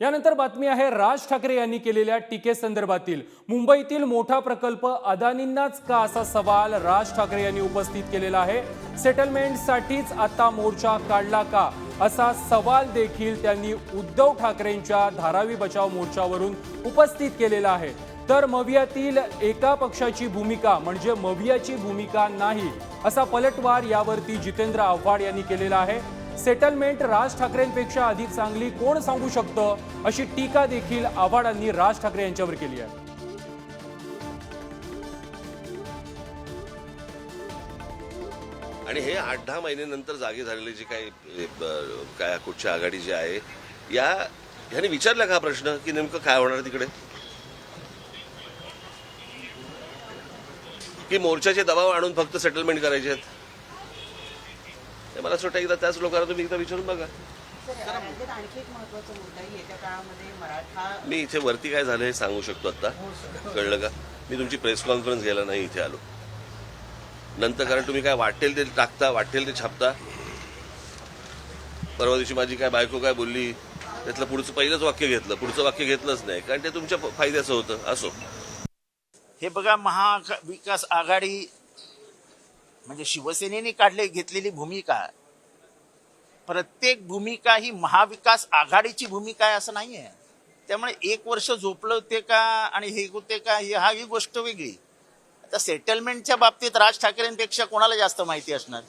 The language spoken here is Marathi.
यानंतर बातमी आहे राज ठाकरे यांनी केलेल्या टीकेसंदर्भातील मुंबईतील मोठा प्रकल्प अदानींनाच का असा सवाल राज ठाकरे यांनी उपस्थित केलेला आहे? सेटलमेंटसाठीच आता मोर्चा काढला का? असा सवाल देखील त्यांनी उद्धव ठाकरेंच्या धारावी बचाव मोर्चावरून उपस्थित केलेला आहे. तर मवियातील एका पक्षाची भूमिका म्हणजे मवियाची भूमिका नाही असा पलटवार यावरती जितेंद्र आव्हाड यांनी केलेला आहे. सेटलमेंट राज ठाकरेंपेक्षा अधिक चांगली कोण सांगू शकतं अशी टीका देखील आव्हाडांनी राज ठाकरे यांच्यावर केली आहे. आणि हे आठ दहा महिन्यानंतर जागे झालेले जे काही काय कुठच्या आघाडी जी आहे या ह्याने विचारला का प्रश्न की नेमकं काय होणार तिकडे? की मोर्चाचे दबाव आणून फक्त सेटलमेंट करायचे आहेत? मला असं वाटतं एकदा त्याच लोकांना तुम्ही एकदा विचारून बघा. तर राज्यात आणखी एक महत्त्वाचा मुद्दा आहे येत्या काळामध्ये मराठा मी इथे वरती काय झालं हे सांगू शकतो आता. कळलं का? मी तुमची प्रेस कॉन्फरन्स घ्यायला नाही इथे आलो. नंतर कारण तुम्ही काय वाटेल ते टाकता वाटेल ते छापता? परवा दिवशी माझी काय बायको काय बोलली त्यातलं पुढचं पहिलंच वाक्य घेतलं. पुढचं वाक्य घेतलंच नाही. कारण ते तुमच्या फायद्याचं होतं. असो. हे बघा महाविकास आघाडी म्हणजे शिवसेनेने काढले घेतलेली भूमिका. प्रत्येक भूमिका ही महाविकास आघाडीची भूमिका आहे असं नाही आहे त्यामुळे एक वर्ष झोपलं होते का आणि हे होते का ही हा ही गोष्ट वेगळी. आता सेटलमेंटच्या बाबतीत राज ठाकरेंपेक्षा कोणाला जास्त माहिती असणार?